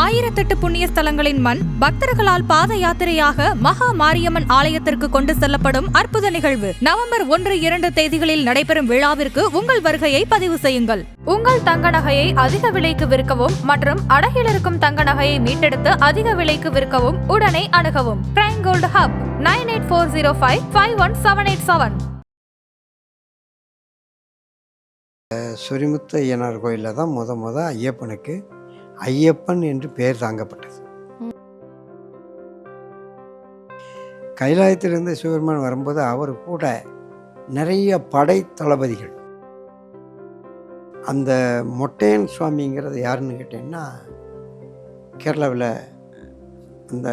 ஆயிரத்தெட்டு புண்ணிய ஸ்தலங்களின் மண் பக்தர்களால் பாத யாத்திரையாக மகா மாரியம்மன் ஆலயத்திற்கு கொண்டு செல்லப்படும் அற்புத நிகழ்வு. நவம்பர் ஒன்று இரண்டு தேதிகளில் நடைபெறும் விழாவிற்கு உங்கள் வருகையை பதிவு செய்யுங்கள். உங்கள் தங்க நகையை அதிக விலைக்கு விற்கவும் மற்றும் அடகில் இருக்கும் தங்க நகையை மீட்டெடுத்து அதிக விலைக்கு விற்கவும் உடனே அணுகவும். Prime gold hub nine eight four zero five five one seven eight seven Sorimuthu Ayyanar கோயிலில் தான் முத முத ஐயப்பனுக்கு ஐயப்பன் என்று பெயர் தாங்கப்பட்டது. கைலாயத்திலிருந்து சிவபெருமான் வரும்போது அவர் கூட நிறைய படை தளபதிகள் அந்த மொட்டையன் சுவாமிங்கிறது யாருன்னு கேட்டிங்கன்னா கேரளாவில் அந்த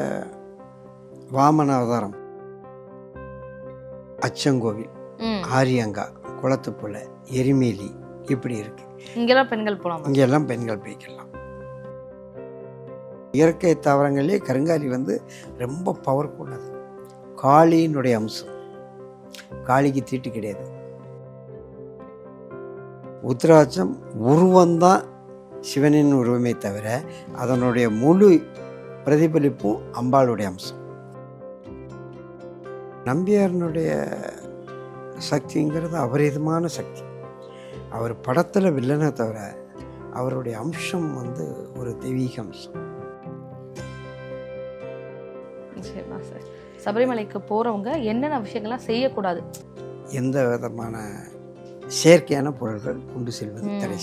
வாமன அவதாரம். அச்சங்கோவில். ஆரியங்கா குளத்துப்புல எரிமேலி இப்படி இருக்கு. இங்கெல்லாம் பெண்கள் போலாமா? இங்கெல்லாம் பெண்கள் போய்க்கலாம். இயற்கை தாவரங்களே கருங்காலி வந்து ரொம்ப பவர்ஃபுல்லானது காளியினுடைய அம்சம். காளிக்கு தீட்டு கிடையாது. உத்ராட்சம் உருவம்தான் சிவனின் உருவமே தவிர அதனுடைய முழு பிரதிபலிப்பும் அம்பாளுடைய அம்சம். நம்பியாரனுடைய சக்திங்கிறது அபரிதமான சக்தி. அவர் படத்தில் வில்லனை தவிர அவருடைய அம்சம் வந்து ஒரு தெய்வீக அம்சம். சபரிமலைக்கு போறவங்க என்னென்ன விஷயங்கள்லாம் செய்யக்கூடாது எந்த விதமான செயற்கையான பொருள்கள் கொண்டு செல்வது. தடை.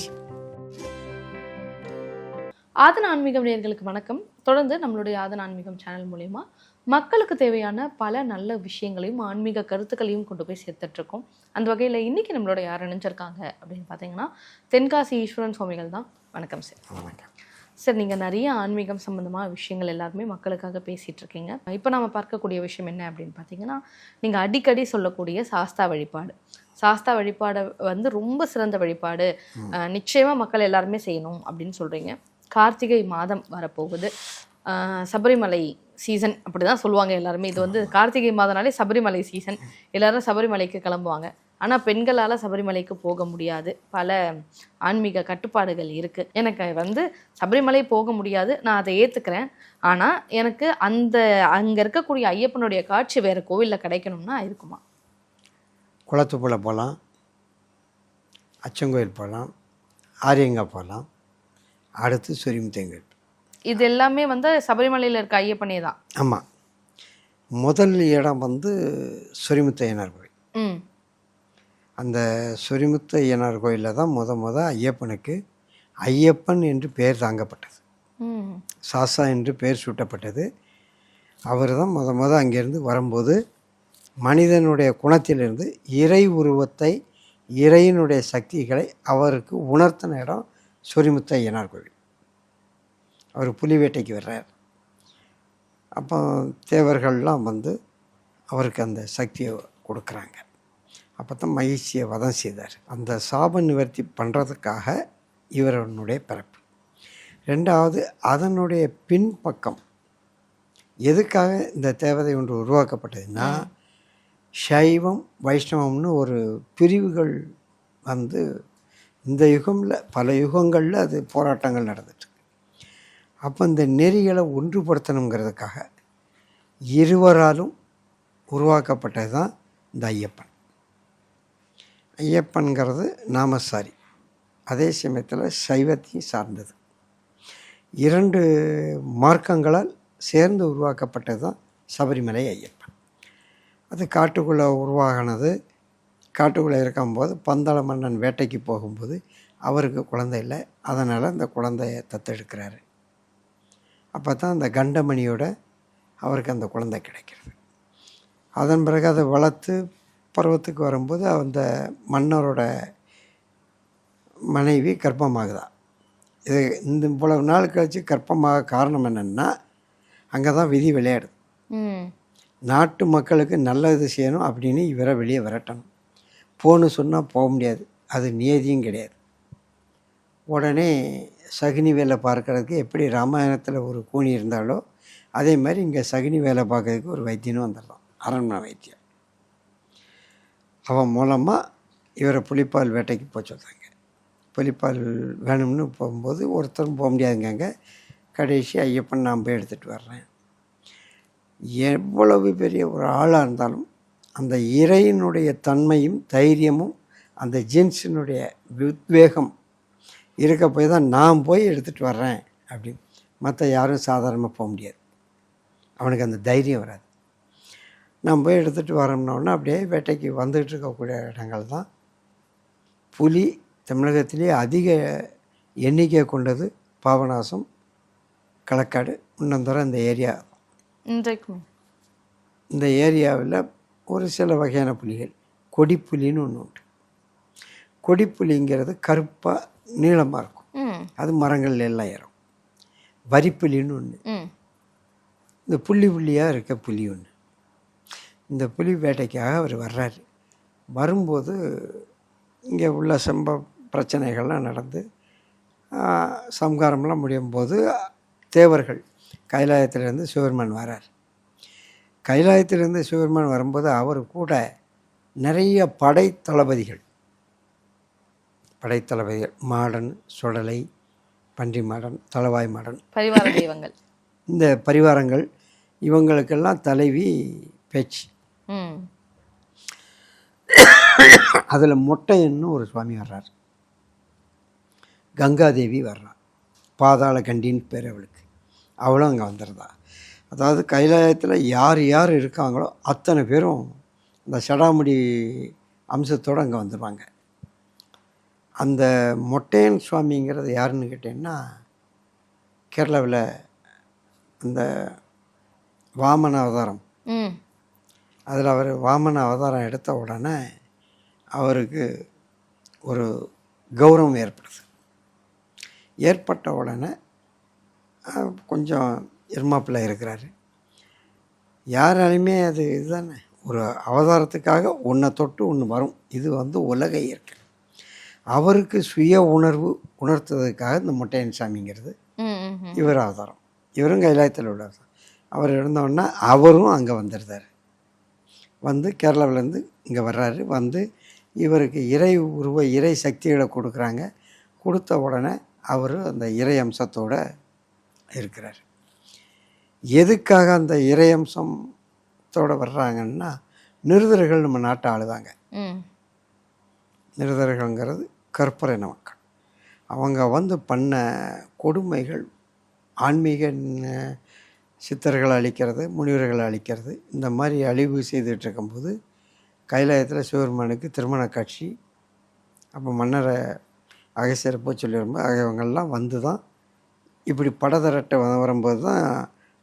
ஆதன ஆன்மீகம் நேயர்களுக்கு வணக்கம் தொடர்ந்து நம்மளுடைய ஆதன ஆன்மீகம் சேனல் மூலயமா மக்களுக்கு தேவையான பல நல்ல விஷயங்களையும் ஆன்மீக கருத்துக்களையும் கொண்டு போய் சேர்த்துட்டு இருக்கோம் அந்த வகையில் இன்னைக்கு நம்மளோட யார் இணைஞ்சிருக்காங்க அப்படின்னு பார்த்தீங்கன்னா தென்காசி ஈஸ்வரன் சுவாமிகள் தான் வணக்கம் சார் வணக்கம். சார் நீங்கள் நிறைய ஆன்மீகம் சம்மந்தமான விஷயங்கள் எல்லாருமே மக்களுக்காக பேசிகிட்டு இருக்கீங்க. இப்போ நம்ம பார்க்கக்கூடிய விஷயம் என்ன அப்படின்னு பார்த்தீங்கன்னா நீங்கள் அடிக்கடி சொல்லக்கூடிய சாஸ்தா வழிபாடு. சாஸ்தா வழிபாடு வந்து ரொம்ப சிறந்த வழிபாடு. அஹ், நிச்சயமா மக்கள் எல்லாருமே செய்யணும் அப்படின்னு சொல்கிறீங்க கார்த்திகை மாதம் வரப்போகுது. சபரிமலை சீசன் அப்படி தான் சொல்லுவாங்க எல்லாருமே. இது வந்து கார்த்திகை மாதம்னாலே சபரிமலை சீசன் எல்லாரும் சபரிமலைக்கு கிளம்புவாங்க. ஆனால் பெண்களால் சபரிமலைக்கு போக முடியாது. பல ஆன்மீக கட்டுப்பாடுகள் இருக்குது எனக்கு வந்து சபரிமலை போக முடியாது. நான் அதை ஏற்றுக்கிறேன் ஆனால் எனக்கு அந்த அங்கே இருக்கக்கூடிய ஐயப்பனுடைய காட்சி வேறு கோவிலில் கிடைக்கணும்னா இருக்குமா? குளத்துப்புல போகலாம் அச்சங்கோயில் போகலாம் ஆரியங்கா போகலாம் அடுத்து சொரிமுத்தேங்கல். இது எல்லாமே வந்து சபரிமலையில் இருக்க ஐயப்பனே தான். ஆமாம் முதல் இடம் வந்து சொரிமுத்து ஐயனார் கோயில் ம். அந்த சொரிமுத்து ஐயனார் கோயிலில் தான் முத முத ஐயப்பனுக்கு ஐயப்பன் என்று பெயர் தாங்கப்பட்டது. சாசா என்று பெயர் சூட்டப்பட்டது. அவர் தான் முத முத அங்கேருந்து வரும்போது மனிதனுடைய குணத்திலிருந்து இறை உருவத்தை இறையினுடைய சக்திகளை அவருக்கு உணர்த்தின இடம் சொரிமுத்த ஐயனார் கோவில். அவர் புலி வேட்டைக்கு வர்றார். அப்போ தேவர்கள்லாம் வந்து அவருக்கு அந்த சக்தியை கொடுக்குறாங்க. அப்போ தான் மகிழ்ச்சியை வதம் செய்தார். அந்த சாப நிவர்த்தி பண்ணுறதுக்காக இவரனுடைய பிறப்பு. ரெண்டாவது அதனுடைய பின்பக்கம். எதுக்காக இந்த தேவதை ஒன்று உருவாக்கப்பட்டதுன்னா சைவம் வைஷ்ணவம்னு ஒரு பிரிவுகள் வந்து இந்த யுகமில் பல யுகங்களில் அது போராட்டங்கள் நடந்துட்டு அப்போ இந்த நெறிகளை ஒன்றுபடுத்தணுங்கிறதுக்காக இருவராலும் உருவாக்கப்பட்டது தான் இந்த ஐயப்பன். ஐயப்பன்கிறது நாமசாரி. அதே சமயத்தில் சைவத்தையும் சார்ந்தது. இரண்டு மார்க்கங்களால் சேர்ந்து உருவாக்கப்பட்டது தான் சபரிமலை ஐயப்பன். அது காட்டுக்குள்ளே உருவாகினது. காட்டுக்குள்ளே இருக்கும்போது பந்தள மன்னன் வேட்டைக்கு போகும்போது அவருக்கு குழந்தை இல்லை. அதனால் அந்த குழந்தைய தத்தெடுக்கிறாரு. அப்போ தான் அந்த கண்டமணியோட அவருக்கு அந்த குழந்தை கிடைக்கிறது. அதன் பிறகு அதை வளர்த்து பருவத்துக்கு வரும்போது அந்த மன்னரோட மனைவி கர்ப்பமாகுதா. இது இந்த இவ்வளவு நாள் கழித்து கர்ப்பமாக காரணம் என்னென்னா அங்கே தான் விதி விளையாடுது. நாட்டு மக்களுக்கு நல்லது செய்யணும் அப்படின்னு இவரை வெளியே விரட்டணும். போன்னு சொன்னால் போக முடியாது. அது நியதியும் கிடையாது. உடனே சகுனி வேலை பார்க்கறதுக்கு எப்படி ராமாயணத்தில் ஒரு கூனி இருந்தாலோ அதே மாதிரி இங்கே சகுனி வேலை பார்க்கறதுக்கு ஒரு வைத்தியனும் வந்துடலாம். அரண்மனை வைத்தியம். அவன் மூலமாக இவரை புலிப்பால் வேட்டைக்கு போக சொல்கிறாங்க புலிப்பால் வேணும்னு போகும்போது ஒருத்தரும் போக முடியாதுங்க கடைசி ஐயப்பன் நான் போய் எடுத்துகிட்டு வர்றேன். எவ்வளவு பெரிய ஒரு ஆளாக இருந்தாலும் அந்த இறையினுடைய தன்மையும் தைரியமும் அந்த ஜீன்ஸினுடைய உத்வேகம் இருக்க போய் தான் நான் போய் எடுத்துகிட்டு வர்றேன் அப்படின்னு. மற்ற யாரும் சாதாரணமாக போக முடியாது. அவனுக்கு அந்த தைரியம் வராது. நான் போய் எடுத்துகிட்டு வரோம்னோடனே அப்படியே வேட்டைக்கு வந்துகிட்டு இருக்கக்கூடிய இடங்கள் தான். புலி தமிழகத்திலே அதிக எண்ணிக்கை கொண்டது பாபநாசம் களக்காடு முன்னந்தர இந்த ஏரியா. இன்றைக்குமே. இந்த ஏரியாவில் ஒரு சில வகையான புலிகள். கொடிப்புலின்னு ஒன்று உண்டு. கொடிப்புலிங்கிறது கருப்பாக நீளமாக இருக்கும். அது மரங்கள்ல எல்லாம் ஏறும். வரிப்புலின்னு ஒன்று இந்த புள்ளி புள்ளியாக இருக்க புலி ஒன்று இந்த புலி வேட்டைக்காக அவர் வர்றாரு. வரும்போது இங்கே உள்ள செம்ப பிரச்சனைகள்லாம் நடந்து சம்காரம்லாம் முடியும் போது தேவர்கள் கைலாயத்திலிருந்து சிவபெருமான் வரார். கைலாயத்திலிருந்து சிவபெருமான் வரும்போது அவர் கூட நிறைய படை தளபதிகள் படைத்தளபதிகள் மாடன் சுடலை பன்றி மாடன் தளவாய் மாடன் பரிவார தெய்வங்கள். இந்த பரிவாரங்கள் இவங்களுக்கெல்லாம் தலைவி பேச்சு. அதில் மொட்டையன்னு ஒரு சுவாமி வர்றார். கங்காதேவி வர்றா. பாதாள கண்டின்னு பேர் அவளுக்கு. அவளும் அங்கே வந்துடுறதா அதாவது கைலாயத்தில் யார் யார் இருக்காங்களோ அத்தனை பேரும் இந்த சடாமுடி அம்சத்தோடு அங்கே வந்துடுவாங்க அந்த மொட்டையன் சுவாமிங்கிறது யாருன்னு கேட்டீங்கன்னா கேரளாவில் அந்த வாமன அவதாரம் அதில் அவர் வாமன அவதாரம் எடுத்த உடனே அவருக்கு ஒரு கௌரவம் ஏற்படுது. ஏற்பட்ட உடனே கொஞ்சம் இருமாப்பில் இருக்கிறாரு. யாராலையுமே அது இதுதானே? ஒரு அவதாரத்துக்காக ஒன்றை தொட்டு ஒன்று வரும். இது வந்து உலக இயற்கை. அவருக்கு சுய உணர்வு உணர்த்துறதுக்காக இந்த மொட்டையன் சாமிங்கிறது இவர் அவதாரம். இவரும் கைலாயத்தில் உள்ளவர் அவர் இருந்தோடனே அவரும் அங்கே வந்துடுறாரு வந்து கேரளாவிலேருந்து இங்கே வர்றாரு. வந்து இவருக்கு இறை உருவ இறை சக்திகளை கொடுக்குறாங்க. கொடுத்த உடனே அவர் அந்த இறை அம்சத்தோடு இருக்கிறார். எதுக்காக அந்த இறை அம்சத்தோடு வர்றாங்கன்னா நிருதர்கள் நம்ம நாட்டை ஆளுதாங்க. நிருதர்கள்ங்கிறது கற்பரின மக்கள். அவங்க வந்து பண்ண கொடுமைகள் ஆன்மீக சித்தர்களை அழிக்கிறது முனிவர்களை அழிக்கிறது. இந்த மாதிரி அழிவு செய்துட்டு இருக்கும்போது கைலாயத்தில் சிவபெருமானுக்கு திருமண காட்சி அப்போ மன்னரை அகசியரை போய் சொல்லி வரும்போது வந்து தான் இப்படி படதரட்டை வரும்போது தான்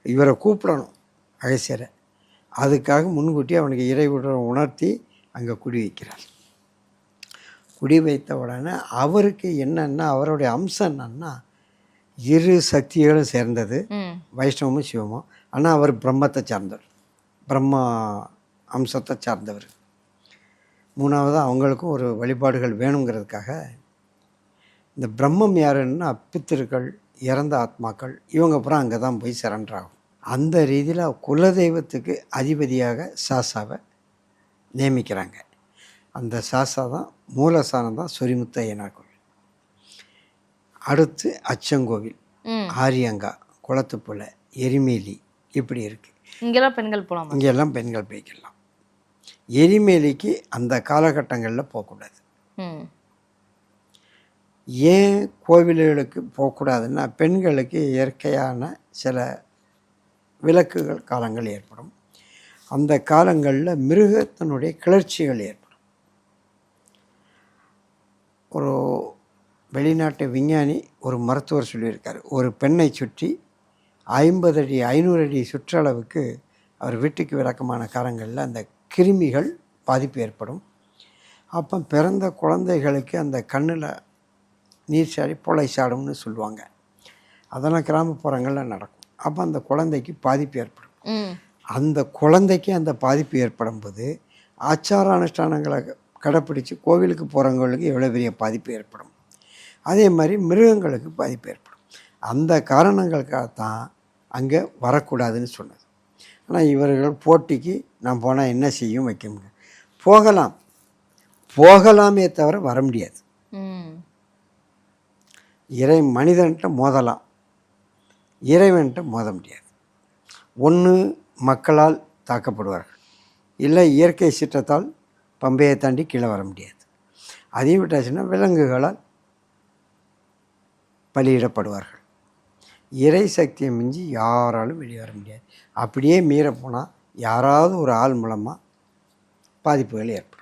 இவரை கூப்பிடணும் அகசியரை. அதுக்காக முன்கூட்டி அவனுக்கு இறை உணர்த்தி அங்கே குடி வைக்கிறார். குடி வைத்த உடனே அவருக்கு என்னென்னா அவருடைய அம்சம் என்னன்னா இரு சக்திகளும் சேர்ந்தது. வைஷ்ணவமும் சிவமும். ஆனால் அவர் பிரம்மத்தை சார்ந்தவர். பிரம்மா அம்சத்தை சார்ந்தவர். மூணாவது அவங்களுக்கும் ஒரு வழிபாடுகள் வேணுங்கிறதுக்காக இந்த பிரம்மம் யாருன்னா பித்திருக்கள் இறந்த ஆத்மாக்கள் இவங்க அப்புறம் அங்கே தான் போய் சரண்டர் ஆகும் அந்த ரீதியில் குலதெய்வத்துக்கு அதிபதியாக சாசாவை நியமிக்கிறாங்க. அந்த சாசா தான் மூலஸ்தானம் தான் சொரிமுத்த ஐயனார் கோவில் அடுத்து அச்சங்கோவில் ஆரியங்கா குளத்துப்புழை எரிமேலி இப்படி இருக்குது இங்கெல்லாம் பெண்கள் போகலாமா? இங்கெல்லாம் பெண்கள் போய்க்கலாம். எரிமேலிக்கு அந்த காலகட்டங்களில் போகக்கூடாது. ஏன் கோவில்களுக்கு போகக்கூடாதுன்னா பெண்களுக்கு இயற்கையான சில விலக்குகள் காலங்கள் ஏற்படும். அந்த காலங்களில் மிருகத்தினுடைய கிளர்ச்சிகள் ஏற்படும். ஒரு வெளிநாட்டு விஞ்ஞானி ஒரு மருத்துவர் சொல்லியிருக்கார். ஒரு பெண்ணை சுற்றி ஐம்பது அடி ஐநூறு அடி சுற்றளவுக்கு அவர் வீட்டுக்கு விளக்கமான காலங்களில் அந்த கிருமிகள் பாதிப்பு ஏற்படும். அப்போ பிறந்த குழந்தைகளுக்கு அந்த கண்ணில் நீர் சாடி பொலை சாடும்னு சொல்லுவாங்க. அதெல்லாம் கிராமப்புறங்களில் நடக்கும். அப்போ அந்த குழந்தைக்கு பாதிப்பு ஏற்படும். அந்த குழந்தைக்கு அந்த பாதிப்பு ஏற்படும் போது ஆச்சார அனுஷ்டானங்களை கடைப்பிடிச்சு கோவிலுக்கு போகிறவங்களுக்கு எவ்வளோ பெரிய பாதிப்பு ஏற்படும். அதே மாதிரி மிருகங்களுக்கு பாதிப்பு ஏற்படும். அந்த காரணங்களுக்காகத்தான் அங்கே வரக்கூடாதுன்னு சொன்னது. ஆனால் இவர்கள் போட்டிக்கு நான் போனால் என்ன செய்யும் வைக்க முடியும்? போகலாம். போகலாமே தவிர வர முடியாது. இறை மனிதன்கிட்ட மோதலாம். இறைவன்கிட்ட மோத முடியாது. ஒன்று மக்களால் தாக்கப்படுவார்கள். இல்லை இயற்கை சீற்றத்தால் பம்பையை தாண்டி கீழே வர முடியாது. அதையும் விட்டாச்சுன்னா விலங்குகளால் பலியிடப்படுவார்கள். இறை சக்தியை மிஞ்சி யாராலும் வெளியே வர முடியாது. அப்படியே மீற போனால் யாராவது ஒரு ஆள் மூலமாக பாதிப்புகள் ஏற்படும்.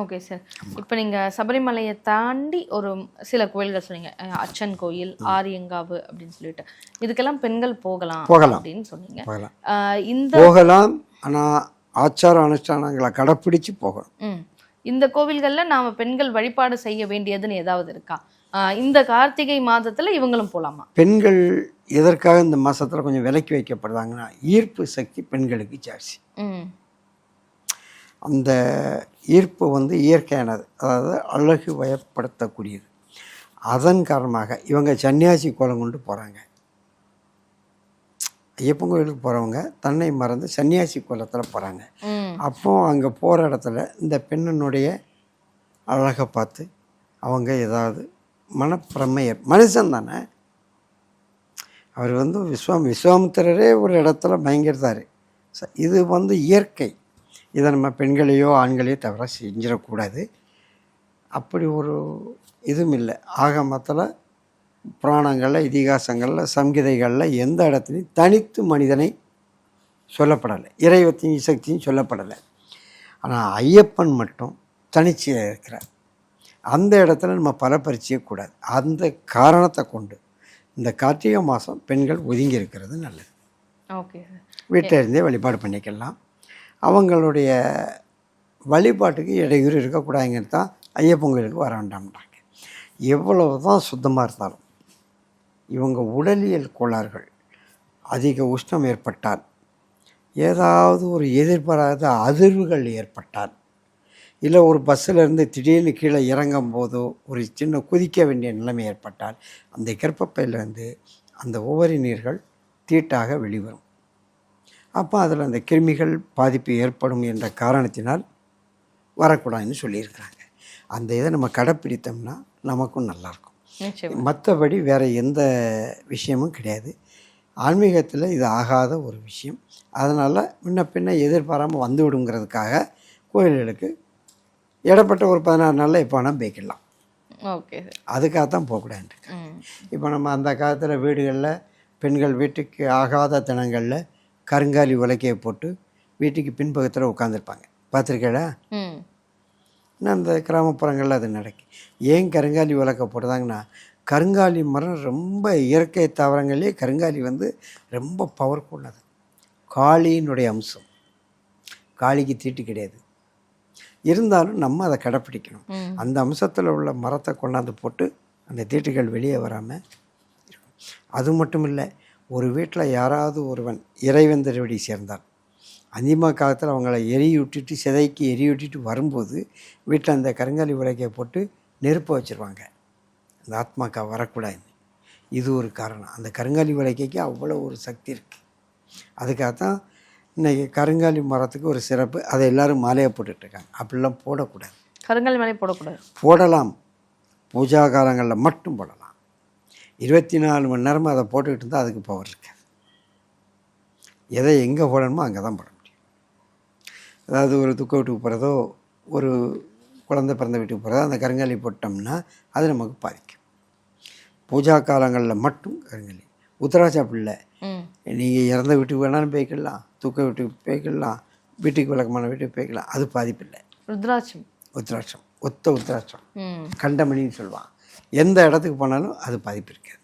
ஓகே சார் இப்போ நீங்க சபரிமலையை தாண்டி ஒரு சில கோயில்கள் சொன்னீங்க. அச்சன் கோயில் ஆரியங்காவு அப்படின்னு சொல்லிட்டு. இதுக்கெல்லாம் பெண்கள் போகலாம் போகலாம். அப்படின்னு சொன்னீங்க. இந்த போகலாம் ஆனால் ஆச்சார அனுஷ்டானங்களை கடைப்பிடிச்சு போகணும். இந்த கோவில்கள்ல நாம பெண்கள் வழிபாடு செய்ய வேண்டியதுன்னு ஏதாவது இருக்கா? இந்த கார்த்திகை மாதத்துல இவங்களும் போலாமா? பெண்கள் எதற்காக இந்த மாதத்தில் கொஞ்சம் விலக்கி வைக்கப்படுறாங்கன்னா ஈர்ப்பு சக்தி பெண்களுக்கு ஜாஸ்தி. அந்த ஈர்ப்பு வந்து இயற்கையானது. அதாவது அழகு வயப்படுத்தக்கூடியது. அதன் காரணமாக இவங்க சன்னியாசி கோலம் கொண்டு போகிறாங்க ஐயப்பன் கோயிலுக்கு போகிறவங்க தன்னை மறந்து சன்னியாசி கோலத்தில் போகிறாங்க அப்போ அங்கே போகிற இடத்துல இந்த பெண்ணினுடைய அழகை பார்த்து அவங்க ஏதாவது மனப்பிரமையர் மனுஷன் தானே. அவர் வந்து விஸ்வாம் விஸ்வாமித்திரரே ஒரு இடத்துல பயங்கரதாரு ச- இது வந்து இயற்கை. இதை நம்ம பெண்களையோ ஆண்களையோ தவிர செஞ்சிடக்கூடாது. அப்படி ஒரு இதுவும் இல்லை. ஆகமத்தில் புராணங்களில் இதிகாசங்களில் சங்கீதைகளில் எந்த இடத்துலையும் தனித்து மனிதனை சொல்லப்படலை. இறைவத்தின் சக்தியும் சொல்லப்படலை. ஆனால் ஐயப்பன் மட்டும் தனிச்சையாக இருக்கிறார். அந்த இடத்துல நம்ம பலப்பரிச்சிய கூடாது. அந்த காரணத்தை கொண்டு இந்த கார்த்திகை மாதம் பெண்கள் ஒதுங்கி இருக்கிறது நல்லது. ஓகே வீட்டில் இருந்தே வழிபாடு பண்ணிக்கலாம். அவங்களுடைய வழிபாட்டுக்கு இடையூறு இருக்கக்கூடாதுங்கிறது தான் ஐயப்பன் கோயிலுக்கு வர வேண்டாம்ன்றாங்க. எவ்வளவு தான் சுத்தமாக இருந்தாலும் இவங்க உடலியல் கோளாறுகள் அதிக உஷ்ணம் ஏற்பட்டால் ஏதாவது ஒரு எதிர்பாராத அதிர்வுகள் ஏற்பட்டால் இல்லை ஒரு பஸ்ஸில் இருந்து திடீர்னு கீழே இறங்கும் போதோ ஒரு சின்ன குதிக்க வேண்டிய நிலைமை ஏற்பட்டால் அந்த கர்ப்பப்பையிலிருந்து அந்த உவரி நீர்கள் தீட்டாக வெளிவரும். அப்போ அதில் அந்த கிருமிகள் பாதிப்பு ஏற்படும் என்ற காரணத்தினால் வரக்கூடாதுன்னு சொல்லியிருக்கிறாங்க. அந்த இதை நம்ம கடைப்பிடித்தோம்னா நமக்கும் நல்லாயிருக்கும். மற்றபடி வேறு எந்த விஷயமும் கிடையாது. ஆன்மீகத்தில் இது ஆகாத ஒரு விஷயம். அதனால் முன்ன பின்ன எதிர்பாராமல் வந்து விடுங்கிறதுக்காக கோயில்களுக்கு இடப்பட்ட ஒரு பதினாறு நாளில் எப்போ வேணால் போய்க்கலாம் ஓகே. அதுக்காகத்தான் போகக்கூடாது இப்போ நம்ம அந்த காலத்தில் வீடுகளில் பெண்கள் வீட்டுக்கு ஆகாத தினங்களில் கருங்காலி உலக்கையை போட்டு வீட்டுக்கு பின்பக்கத்தில் உட்காந்துருப்பாங்க பார்த்துருக்கேடா இன்னும் அந்த கிராமப்புறங்களில் அது நடக்கும் ஏன் கருங்காலி உலக்க போடுறாங்கன்னா கருங்காலி மரம் ரொம்ப இயற்கை தாவரங்களே கருங்காலி வந்து ரொம்ப பவர்ஃபுல்லானது காளியினுடைய அம்சம். காளிக்கு தீட்டு கிடையாது. இருந்தாலும் நம்ம அதை கடைப்பிடிக்கணும். அந்த அம்சத்தில் உள்ள மரத்தை கொண்டாந்து போட்டு அந்த தீட்டுகள் வெளியே வராமல் இருக்கும் அது மட்டும் இல்லை ஒரு வீட்டில் யாராவது ஒருவன் இறைவந்தரவடி சேர்ந்தால் அதிகமாக காலத்தில் அவங்கள எரியூட்டிட்டு சிதைக்கு எரியூட்டிட்டு வரும்போது வீட்டில் அந்த கருங்காலி உலக்கையை போட்டு நெருப்ப வச்சுருவாங்க. அந்த ஆத்மாக்கா வரக்கூடாது. இது ஒரு காரணம். அந்த கருங்காலி உலக்கைக்கு அவ்வளோ ஒரு சக்தி இருக்குது அதுக்காகத்தான் இன்றைக்கி கருங்காலி மரத்துக்கு ஒரு சிறப்பு. அதை எல்லாரும் மாலையாக போட்டுட்ருக்காங்க. அப்படிலாம் போடக்கூடாது. கருங்கல் மேலே போடக்கூடாது. போடலாம். பூஜா காலங்களில் மட்டும் போடலாம். இருபத்தி நாலு மணி நேரமும் அதை போட்டுக்கிட்டு இருந்தால் அதுக்கு பவர் இருக்காது எதை எங்கே போடணுமோ அங்கே தான் போட முடியும். அதாவது ஒரு துக்க வீட்டுக்கு போகிறதோ ஒரு குழந்தை பிறந்த வீட்டுக்கு போகிறதோ அந்த கருங்காலி போட்டோம்னா அது நமக்கு பாதிக்கும். பூஜா காலங்களில் மட்டும் கருங்காலி. உத்தராட்சா பிள்ளை நீங்கள் இறந்த வீட்டுக்கு வேணாலும் போய்க்கலாம் தூக்க வீட்டுக்கு போய்க்கலாம் வீட்டுக்கு விளக்கமான வீட்டுக்கு போய்க்கலாம். அது பாதிப்பில்லை. ருத்ராட்சம். உத்திராட்சம். ஒத்த உத்திராட்சம். ம். கண்டமணின்னு சொல்லுவான் எந்த இடத்துக்கு போனாலும் அது பாதிப்பு இருக்காது.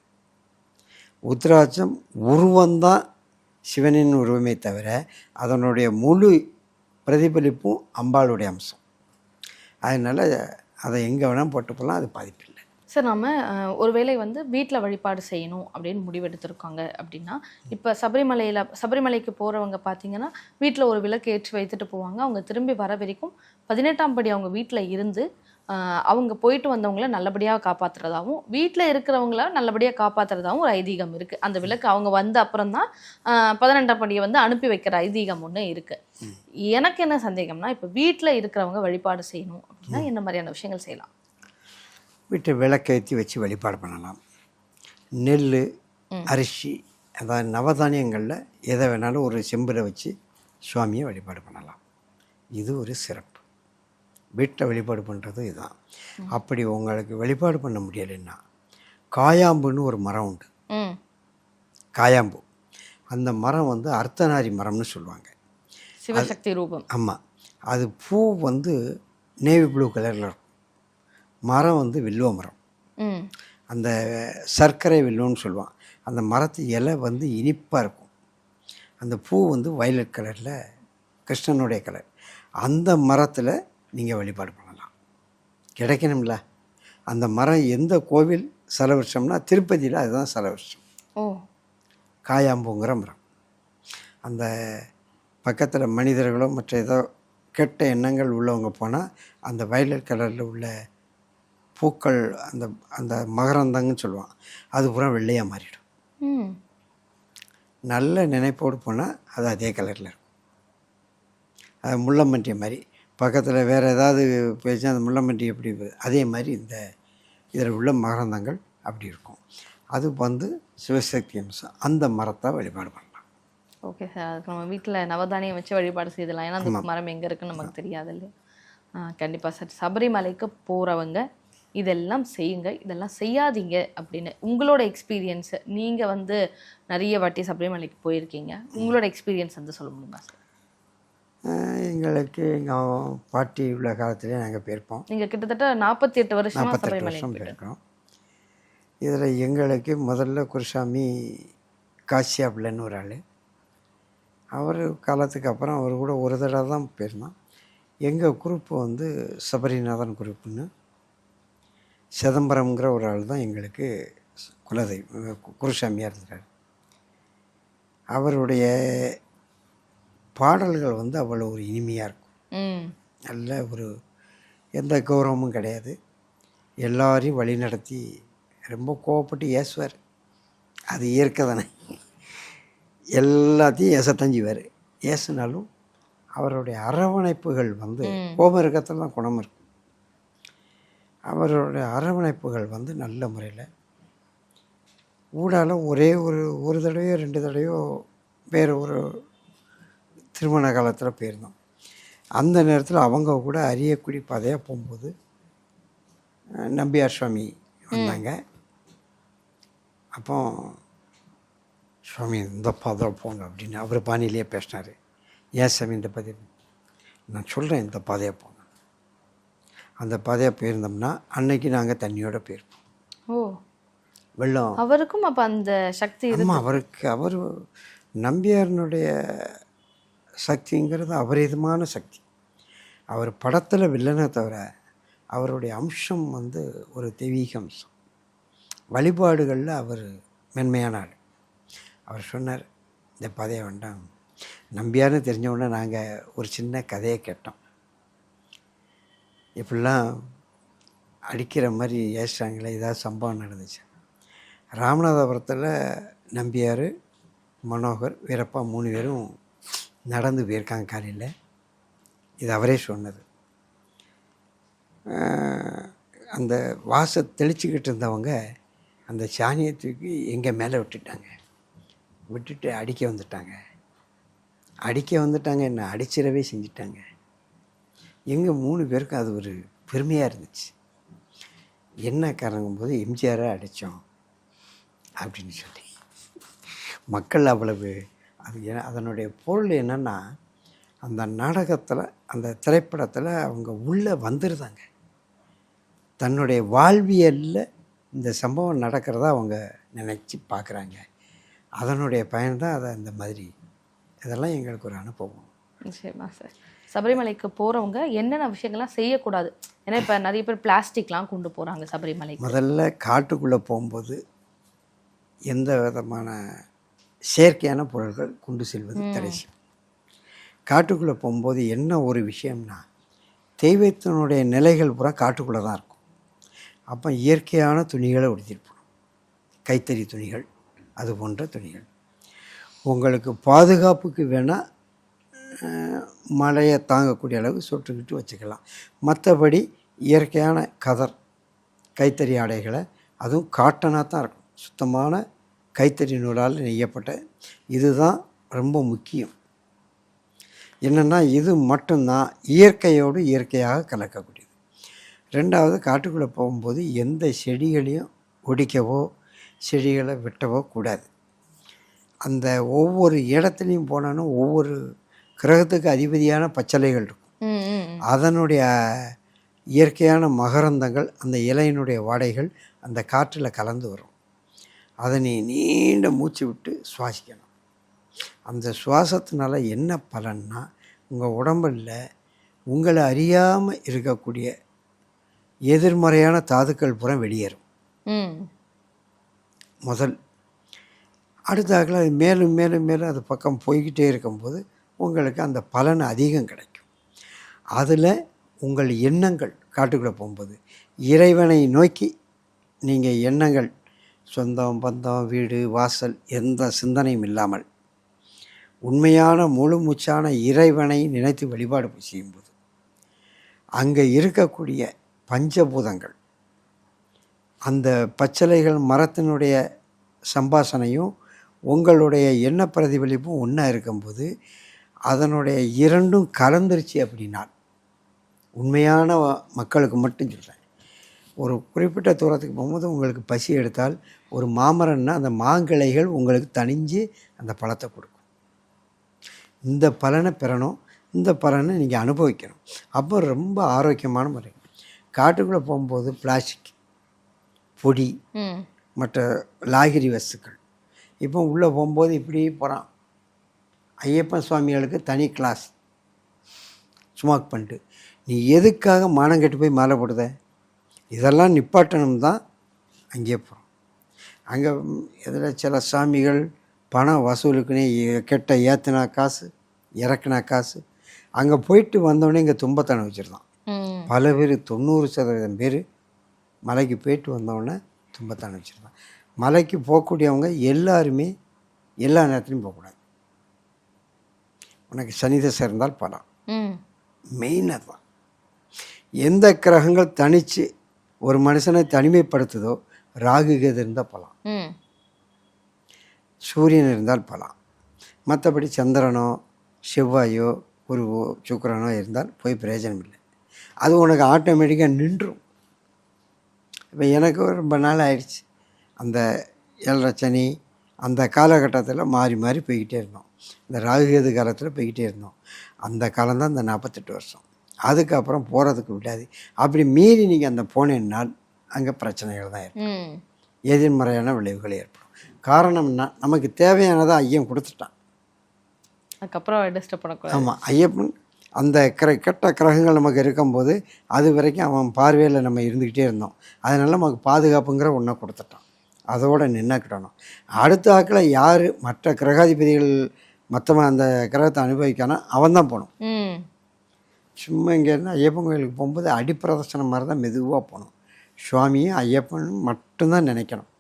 உத்திராட்சம் உருவம்தான் சிவனின் உருவமே தவிர அதனுடைய முழு பிரதிபலிப்பும் அம்பாளுடைய அம்சம். அதனால் அதை எங்கே வேணால் போட்டு போகலாம் அது பாதிப்பு இல்லை சார் நாம அஹ், ஒருவேளை வந்து வீட்டில் வழிபாடு செய்யணும் அப்படின்னு முடிவெடுத்திருக்காங்க அப்படின்னா இப்போ சபரிமலையில் சபரிமலைக்கு போகிறவங்க பார்த்தீங்கன்னா வீட்டில் ஒரு விளக்கு ஏற்றி வைத்துட்டு போவாங்க. அவங்க திரும்பி வர வரைக்கும் பதினெட்டாம் படி அவங்க வீட்டில் இருந்து அவங்க போயிட்டு வந்தவங்கள நல்லபடியாக காப்பாற்றுறதாவும் வீட்டில் இருக்கிறவங்கள நல்லபடியாக காப்பாற்றுறதாவும் ஒரு ஐதீகம் இருக்குது அந்த விளக்கு அவங்க வந்த அப்புறம் தான் பதினெட்டாம் படியை வந்து அனுப்பி வைக்கிற ஐதீகம் ஒன்று இருக்குது எனக்கு என்ன சந்தேகம்னா இப்போ வீட்டில் இருக்கிறவங்க வழிபாடு செய்யணும் அப்படின்னா என்ன மாதிரியான விஷயங்கள் செய்யலாம்? வீட்டை விளக்கேற்றி வச்சு வழிபாடு பண்ணலாம். நெல் அரிசி அதாவது நவதானியங்களில் எதை வேணாலும் ஒரு செம்பில் வச்சு சுவாமியை வழிபாடு பண்ணலாம். இது ஒரு சிறப்பு. வீட்டில் வழிபாடு பண்ணுறது இதுதான். அப்படி உங்களுக்கு வழிபாடு பண்ண முடியலைன்னா காயாம்புன்னு ஒரு மரம் உண்டு. காயாம்பு. அந்த மரம் வந்து அர்த்தநாரி மரம்னு சொல்லுவாங்க. சிவசக்தி ரூபம். ஆமாம் அது பூ வந்து நேவி ப்ளூ கலரில் இருக்கும். மரம் வந்து வில்வ மரம். அந்த சர்க்கரை வில்லுன்னு சொல்லுவான். அந்த மரத்து இலை வந்து இனிப்பாக இருக்கும். அந்த பூ வந்து வயலட் கலரில் கிருஷ்ணனுடைய கலர் அந்த மரத்தில் நீங்கள் வழிபாடு பண்ணலாம். கிடைக்கணும்ல. அந்த மரம் எந்த கோவில் செலவிருஷம்னா திருப்பதியில் அதுதான் செலவிருஷம். ஓ. காயாம்பூங்கிற மரம். அந்த பக்கத்தில் மனிதர்களோ மற்ற ஏதோ கெட்ட எண்ணங்கள் உள்ளவங்க போனால் அந்த வயலட் கலரில் உள்ள பூக்கள் அந்த அந்த மகரந்தங்கன்னு சொல்லுவான் அது பூரா வெள்ளையாக மாறிடும். நல்ல நினைப்போடு போனால் அது அதே கலரில் இருக்கும். அது முள்ளம்பன்றிய மாதிரி பக்கத்தில் வேறு ஏதாவது பேச்சு அந்த முள்ளம்பன்றி எப்படி அதே மாதிரி இந்த இதில் உள்ள மகரந்தங்கள் அப்படி இருக்கும். அது வந்து சிவசக்தி அம்சம். அந்த மரத்தை வழிபாடு பண்ணலாம். Okay sir. அதுக்கு நம்ம வீட்டில் நவதானியம் வச்சு வழிபாடு செய்யலாம். ஏன்னா அந்த மரம் எங்கே இருக்குன்னு நமக்கு தெரியாது இல்லையா? கண்டிப்பாக சார். சபரிமலைக்கு போகிறவங்க இதெல்லாம் செய்யுங்க இதெல்லாம் செய்யாதீங்க அப்படின்னு உங்களோட எக்ஸ்பீரியன்ஸு நீங்கள் வந்து நிறைய வாட்டி சபரிமலைக்கு போயிருக்கீங்க. உங்களோட எக்ஸ்பீரியன்ஸ் வந்து சொல்ல முடியுமா சார் எங்களுக்கு எங்கள் பாட்டி உள்ள காலத்திலே நாங்கள் போயிருப்போம். நீங்கள் கிட்டத்தட்ட நாற்பத்தி எட்டு வருஷமாக நாற்பத்தெட்டு வருஷம் போயிருக்கோம் இதில் எங்களுக்கு முதல்ல குருசாமி காசியா பிள்ளைன்னு ஒரு ஆள். அவர் காலத்துக்கு அப்புறம் அவர் கூட ஒரு தடவை தான் போயிருந்தோம் எங்கள் குரூப் வந்து சபரிநாதன் குரூப்புன்னு சிதம்பரம்ங்கிற ஒரு ஆள் தான் எங்களுக்கு குலதெய்வம் குருசாமியாக இருந்தார். அவருடைய பாடல்கள் வந்து அவ்வளோ ஒரு இனிமையாக இருக்கும். நல்ல ஒரு எந்த கௌரவமும் கிடையாது. எல்லாரையும் வழி நடத்தி ரொம்ப கோவப்பட்டு ஏசுவார். அது இயற்கை தானே. எல்லாத்தையும் ஏசத்தான் செய்வார் ஏசுனாலும் அவருடைய அரவணைப்புகள் வந்து கோபம் இருக்கத்துல தான் குணம் இருக்கும் அவருடைய அரவணைப்புகள் வந்து நல்ல முறையில். ஊடால ஒரே ஒரு ஒரு தடவையோ ரெண்டு தடவையோ வேறு ஒரு திருமண காலத்தில் போயிருந்தோம். அந்த நேரத்தில் அவங்க கூட அரியக்குடி பாதையாக போகும்போது நம்பியார் சுவாமி வந்தாங்க. அப்போ சுவாமி இந்த பாதை போங்க அப்படின்னு அவர் பாணியிலேயே பேசினார். ஏன் சாமி இந்த பதவி நான் சொல்கிறேன் இந்த பாதையை போங்க. அந்த பாதையாக போயிருந்தோம்னா அன்னைக்கு நாங்கள் தண்ணியோட போயிருப்போம். ஓ. வெள்ளம். அவருக்கும் அப்போ அந்த சக்தி ஆமாம் அவருக்கு அவர் நம்பியாரனுடைய சக்திங்கிறது அபரிதமான சக்தி. அவர் படத்தில் வில்லனை தவிர அவருடைய அம்சம் வந்து ஒரு தெய்வீக அம்சம். வழிபாடுகளில் அவர் மென்மையான ஆள். அவர் சொன்னார் இந்த பதைய வேண்டாம். நம்பியார்னு தெரிஞ்ச உடனே நாங்கள் ஒரு சின்ன கதையை கேட்டோம். இப்படிலாம் அடிக்கிற மாதிரி ஏசுறாங்களே ஏதாவது சம்பவம் நடந்துச்சு. ராமநாதபுரத்தில் நம்பியார் மனோகர் வீரப்பா மூணு பேரும் நடந்து போயிருக்காங்க காலையில். இது அவரே சொன்னது. அந்த வாசை தெளிச்சுக்கிட்டு இருந்தவங்க அந்த சாணியை தூக்கி எங்கள் மேலே விட்டுட்டாங்க. விட்டுட்டு அடிக்க வந்துட்டாங்க. அடிக்க வந்துட்டாங்க என்ன அடிச்சிடவே செஞ்சிட்டாங்க. எங்கள் மூணு பேருக்கும் அது ஒரு பெருமையாக இருந்துச்சு. என்ன காரணங்கும் போது எம்ஜிஆரை அடித்தோம் அப்படின்னு சொல்லி. மக்கள் அவ்வளவு அது அதனுடைய பொருள் என்னென்னா அந்த நாடகத்தில் அந்த திரைப்படத்தில் அவங்க உள்ளே வந்துருந்தாங்க தன்னுடைய வாழ்வியலில் இந்த சம்பவம் நடக்கிறதா அவங்க நினச்சி பார்க்குறாங்க அதனுடைய பயன்தான் அதை இந்த மாதிரி. இதெல்லாம் எங்களுக்கு ஒரு அனுபவம். நிச்சயமா சார். சபரிமலைக்கு போறவங்க என்னென்ன விஷயங்கள்லாம் செய்யக்கூடாது? ஏன்னா இப்ப நிறைய பேர் பிளாஸ்டிக்லாம் கொண்டு போறாங்க சபரிமலைக்கு. முதல்ல காட்டுக்குள்ளே போகும்போது எந்த விதமான செயற்கையான பொருட்கள் கொண்டு செல்வது தடை காட்டுக்குள்ளே போகும்போது என்ன ஒரு விஷயம்னா தெய்வத்தினுடைய நிலைகள் பூரா காட்டுக்குள்ளே தான் இருக்கும். அப்போ இயற்கையான துணிகளை உடுத்திட்டு போகணும் கைத்தறி துணிகள் அது போன்ற துணிகள். உங்களுக்கு பாதுகாப்புக்கு வேணால் மழையை தாங்கக்கூடிய அளவு சொட்டுக்கிட்டு வச்சுக்கலாம். மற்றபடி இயற்கையான கதர் கைத்தறி ஆடைகளை அதுவும் காட்டனாக தான் இருக்கும். சுத்தமான கைத்தறி நூலால் நெய்யப்பட்ட இதுதான் ரொம்ப முக்கியம். என்னென்னா இது மட்டும்தான் இயற்கையோடு இயற்கையாக கலக்கக்கூடியது. ரெண்டாவது காட்டுக்குள்ளே போகும்போது எந்த செடிகளையும் ஒடிக்கவோ செடிகளை வெட்டவோ கூடாது. அந்த ஒவ்வொரு இடத்துலையும் போனோன்னா ஒவ்வொரு கிரகத்துக்கு அதிபதியான பச்சளைகள் இருக்கும். அதனுடைய இயற்கையான மகரந்தங்கள் அந்த இலையினுடைய வாடைகள் அந்த காற்றில் கலந்து வரும். அதை நீ நீண்ட மூச்சு விட்டு சுவாசிக்கணும். அந்த சுவாசத்தினால என்ன பலன்னா உங்கள் உடம்புல உங்களை அறியாமல் இருக்கக்கூடிய எதிர்மறையான தாதுக்கள் புறம் வெளியேறும். முதல். அடுத்தாக்கில் அது மேலும் மேலும் மேலும் அது பக்கம் போய்கிட்டே இருக்கும்போது உங்களுக்கு அந்த பலன் அதிகம் கிடைக்கும். அதில் உங்கள் எண்ணங்கள் காட்டுக்குள்ளே போகும்போது இறைவனை நோக்கி நீங்கள் எண்ணங்கள் சொந்தம் பந்தம் வீடு வாசல் எந்த சிந்தனையும் இல்லாமல் உண்மையான முழு மூச்சான இறைவனை நினைத்து வழிபாடு செய்யும்போது அங்கே இருக்கக்கூடிய பஞ்சபூதங்கள் அந்த பச்சலைகள் மரத்தினுடைய சம்பாசனையும் உங்களுடைய எண்ண பிரதிபலிப்பும் ஒன்றா இருக்கும்போது அதனுடைய இரண்டும் கலந்துருச்சு அப்படின்னா உண்மையான மக்களுக்கு மட்டும் சொல்கிறேன் ஒரு குறிப்பிட்ட தூரத்துக்கு போகும்போது உங்களுக்கு பசி எடுத்தால் ஒரு மாமரம்னா அந்த மாங்கிளைகள் உங்களுக்கு தணிஞ்சு அந்த பழத்தை கொடுக்கும். இந்த பலனை பெறணும். இந்த பலனை நீங்கள் அனுபவிக்கணும். அப்போ ரொம்ப ஆரோக்கியமான முறை. காட்டுக்குள்ளே போகும்போது பிளாஸ்டிக் பொடி. மற்ற லாகிரி வஸ்துக்கள். இப்போ உள்ளே போகும்போது இப்படி போகிறான் ஐயப்பன் சுவாமிகளுக்கு தனி கிளாஸ் ஸ்மோக் பண்ணிட்டு நீ எதுக்காக மானம் கெட்டு போய் மாலை போடுத? இதெல்லாம் நிப்பாட்டணும் தான் அங்கே போகிறோம் அங்கே இதில் சில சாமிகள் பணம் வசூலுக்குன்னே கெட்ட ஏற்றினா காசு இறக்குனா காசு. அங்கே போயிட்டு வந்தோடனே இங்கே துன்பத்தனை வச்சுருந்தான். பல பேர் தொண்ணூறு சதவீதம் பேர் மலைக்கு போயிட்டு வந்தோடனே துன்பத்தான் வச்சுருந்தான். மலைக்கு போகக்கூடியவங்க எல்லாருமே எல்லா நேரத்துலையும் போகக்கூடாது. உனக்கு சனி தசை இருந்தால் பலம். மெயின் அதுதான் எந்த கிரகங்கள் தனித்து ஒரு மனுஷனை தனிமைப்படுத்துதோ ராகு கேது இருந்தால் பலம். சூரியன் இருந்தால் பலம் மற்றபடி சந்திரனோ செவ்வாயோ குருவோ சுக்கிரனோ இருந்தால் போய் பிரயோஜனம் இல்லை அது உனக்கு ஆட்டோமேட்டிக்காக நின்றும். இப்போ எனக்கு ரொம்ப நாள் ஆயிடுச்சு. அந்த ஏழரை சனி அந்த காலகட்டத்தில் மாறி மாறி போய்கிட்டே இருந்தோம். இந்த ராகுகேது காலத்தில் போய்கிட்டே இருந்தோம். அந்த காலம்தான் இந்த நாற்பத்தெட்டு வருஷம். அதுக்கப்புறம் போகிறதுக்கு விடாது. அப்படி மீறி நீங்கள் அந்த போனேன்னால் அங்கே பிரச்சனைகள் தான் இருக்கும் ம். எதிர்மறையான விளைவுகள் ஏற்படும். காரணம்னா நமக்கு தேவையானதை ஐயன் கொடுத்துட்டான். அதுக்கப்புறம் டிஸ்டர்ப் பண்ணக்கூடாது. ஆமாம் ஐயப்பன் அந்த கிர கெட்ட கிரகங்கள் நமக்கு இருக்கும்போது அது வரைக்கும் அவன் பார்வையில் நம்ம இருந்துக்கிட்டே இருந்தோம். அதனால் நமக்கு பாதுகாப்புங்கிற ஒன்றை கொடுத்துட்டான். அதோடு நின்றுக்கிடணும் அடுத்த ஆக்கில் யார்? மற்ற கிரகாதிபதிகள் மற்றவன் அந்த கிரகத்தை அனுபவிக்கானா அவன் தான் போகணும். சும்மா இங்கேருந்து ஐயப்பன் கோயிலுக்கு போகும்போது அடிப்பிரதர்சனம் மாதிரி தான் மெதுவாக போகணும். சுவாமியும் ஐயப்பனும் மட்டும்தான் நினைக்கணும்.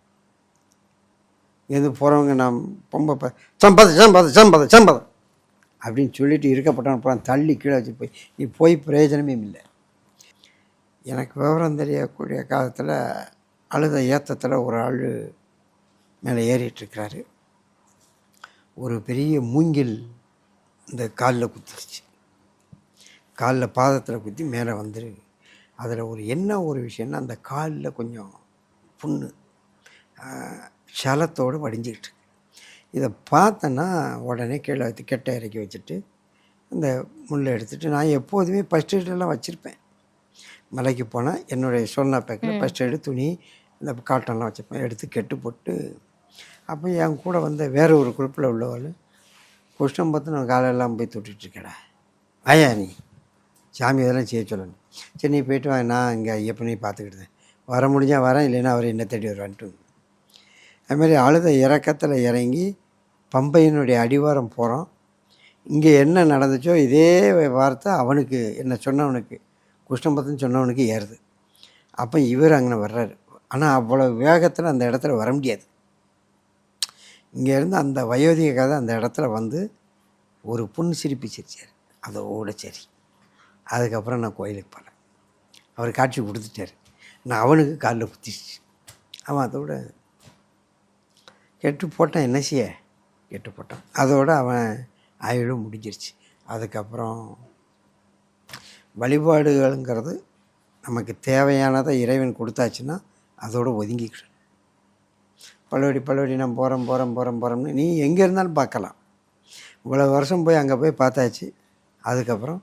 எது போகிறவங்க நான் பொம்ப சம்பது சம்பது சம்பது சம்பது அப்படின்னு சொல்லிட்டு இருக்கப்பட்டவன் அப்புறம் தள்ளி கீழே வச்சு போய் நீ போய் பிரயோஜனமே இல்லை. எனக்கு விவரம் தெரியக்கூடிய காலத்தில் அழுத ஏத்தத்தில் ஒரு ஆள் மேலே ஏறிட்டுருக்கிறாரு ஒரு பெரிய மூங்கில் இந்த காலில் குத்திருச்சு. காலில் பாதத்தில் குத்தி மேலே வந்துரு. அதில் ஒரு என்ன ஒரு விஷயம்னா அந்த காலில் கொஞ்சம் புண்ணு சலத்தோடு வடிஞ்சிக்கிட்டு. இதை பார்த்தேன்னா உடனே கீழே வச்சு கெட்டை இறக்கி வச்சுட்டு அந்த முள்ளை எடுத்துட்டு நான் எப்போதுமே ஃபஸ்ட் எய்டெல்லாம் வச்சுருப்பேன். மலைக்கு போனால் என்னுடைய சோல்னா பேக்கில் ஃபஸ்ட் எய்டு துணி இந்த காட்டன்லாம் வச்சுருப்பேன். எடுத்து கெட்டு போட்டு அப்போ என் கூட வந்த வேற ஒரு குரூப்பில் உள்ளவள். குஷ்டம் பார்த்து நான் காலையெல்லாம் போய் தொட்டுட்ருக்கேடா. வாயா நீ? சாமி இதெல்லாம் செய்ய சொல்லணும் சரி நீ போயிட்டு வா நான் இங்கே ஐயப்பனையும் பார்த்துக்கிட்டேன் வர முடிஞ்சால் வரேன் இல்லைன்னா அவர் என்ன தேடி வருவான்ட்டு. அதுமாதிரி அழுத இறக்கத்தில் இறங்கி பம்பையினுடைய அடிவாரம் போகிறோம் இங்கே என்ன நடந்துச்சோ இதே வார்த்தை அவனுக்கு என்ன சொன்னவனுக்கு குஷ்டம்பத்தன் சொன்னவனுக்கு ஏறுது. அப்போ இவர் அங்கே வர்றாரு. ஆனால் அவ்வளோ வேகத்தில் அந்த இடத்துல வர முடியாது. இங்கேருந்து அந்த வயோதிக கதை அந்த இடத்துல வந்து ஒரு புண்ணு சிரிப்பு சிரிச்சார் அதோட சரி. அதுக்கப்புறம் நான் கோயிலுக்கு போனேன். அவர் காட்சி கொடுத்துட்டாரு. நான் அவனுக்கு காலில் குத்திச்சு அவன் அதோட கெட்டு போட்டான். என்ன செய்ய? கெட்டு போட்டான். அதோட அவன் ஆயுளும் முடிஞ்சிருச்சு. அதுக்கப்புறம் வழிபாடுகள்ங்கிறது நமக்கு தேவையானதை இறைவன் கொடுத்தாச்சுன்னா அதோட ஒதுங்கிக்கிடும் பல்லவடி பல்லவடி நான் போகிறேன் போகிறேன் போகிறேன் போகிறோம்னு நீ எங்கே இருந்தாலும் பார்க்கலாம். இவ்வளோ வருஷம் போய் அங்கே போய் பார்த்தாச்சு. அதுக்கப்புறம்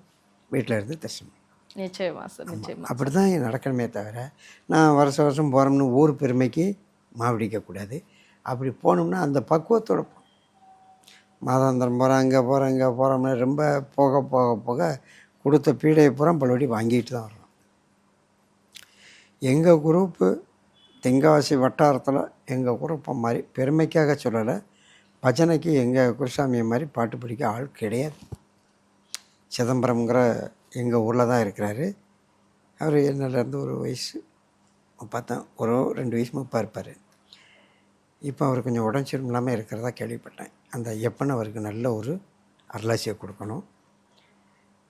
வீட்டில் இருந்து தரிசனம் நிச்சயமா சார் நிச்சயமா அப்படி தான் நடக்கணுமே தவிர நான் வருஷம் வருஷம் போகிறோம்னு ஊர் பெருமைக்கு மாவடிக்கக்கூடாது அப்படி போனோம்னா அந்த பக்குவத்தோட மாதாந்திரம் போகிறேன் அங்கே போகிறேன் இங்கே போகிறோம்னு ரொம்ப போக போக போக கொடுத்த பீடையை பூரா பலபடி வாங்கிட்டு தான் வரணும். எங்கள் குரூப்பு தென்காசி வட்டாரத்தில் எங்கள் குரூப்பை மாதிரி பெருமைக்காக சொல்லலை. பஜனைக்கு எங்கள் குருசாமியை மாதிரி பாட்டு பிடிக்க ஆள் கிடையாது. சிதம்பரம்ங்கிற எங்கள் ஊரில் தான் இருக்கிறாரு. அவர் என்னிலேருந்து ஒரு வயசு பார்த்தேன் ஒரு ரெண்டு வயசு முப்பா இருப்பார். இப்போ அவர் கொஞ்சம் உடம்பு இல்லாமல் இருக்கிறதா கேள்விப்பட்டேன். அந்த ஐயப்பன் அவருக்கு நல்ல ஒரு அருளாசியை கொடுக்கணும்.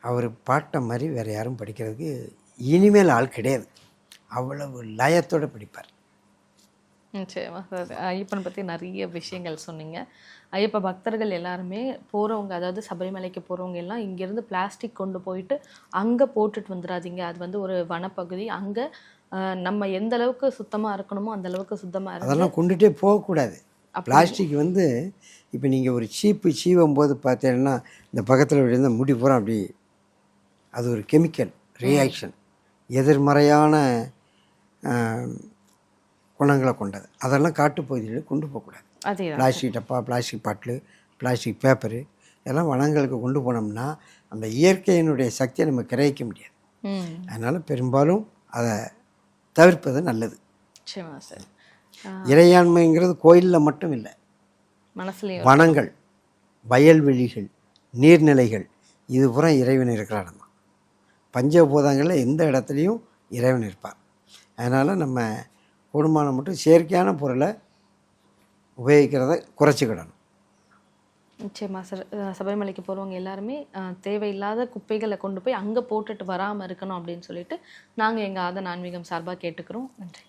அவர் பாட்டை மாதிரி வேறு யாரும் படிக்கிறதுக்கு இனிமேல் ஆள் கிடையாது. அவ்வளவு லயத்தோடு படிப்பார். நிச்சயமா. சார் ஐயப்பனை பற்றி நிறைய விஷயங்கள் சொன்னீங்க. ஐயப்ப பக்தர்கள் எல்லாருமே போகிறவங்க அதாவது சபரிமலைக்கு போகிறவங்க எல்லாம் இங்கேருந்து பிளாஸ்டிக் கொண்டு போயிட்டு அங்கே போட்டுட்டு வந்துடாதீங்க அது வந்து ஒரு வனப்பகுதி. அங்கே நம்ம எந்த அளவுக்கு சுத்தமாக இருக்கணுமோ அந்த அளவுக்கு சுத்தமாக இருக்கு அதெல்லாம் கொண்டுகிட்டே போகக்கூடாது. பிளாஸ்டிக் வந்து இப்போ நீங்கள் ஒரு சீப்பு சீவும் போது பார்த்தீங்கன்னா இந்த பக்கத்தில் விழுந்த முடி பூரா அப்படி அது ஒரு கெமிக்கல் ரியாக்ஷன் எதிர்மறையான குணங்களை கொண்டது. அதெல்லாம் காட்டுப்பகுதியில் கொண்டு போகக்கூடாது. பிளாஸ்டிக் டப்பா பிளாஸ்டிக் பாட்டிலு பிளாஸ்டிக் பேப்பரு இதெல்லாம் வனங்களுக்கு கொண்டு போனோம்னா அந்த இயற்கையினுடைய சக்தியை நம்ம கிரகிக்க முடியாது. அதனால் பெரும்பாலும் அதை தவிர்ப்பது நல்லது. இறையாண்மைங்கிறது கோயிலில் மட்டும் இல்லை. வனங்கள் வயல்வெளிகள் நீர்நிலைகள் இது பூரா இறைவன் இருக்கிற இடம் தான் பஞ்சபூதங்களில் எந்த இடத்துலையும் இறைவன் இருப்பார். அதனால் நம்ம கூடுமானம் மட்டும் செயற்கையான பொருளை உபயோகிக்கிறத குறைச்சிக்கிடணும். நிச்சயமா சார் சபரிமலைக்கு போகிறவங்க எல்லாருமே தேவையில்லாத குப்பைகளை கொண்டு போய் அங்கே போட்டுட்டு வராமல் இருக்கணும் அப்படின்னு சொல்லிட்டு நாங்கள் எங்கள் ஆத நான்மீகம் சார்பாக கேட்டுக்கிறோம். நன்றி.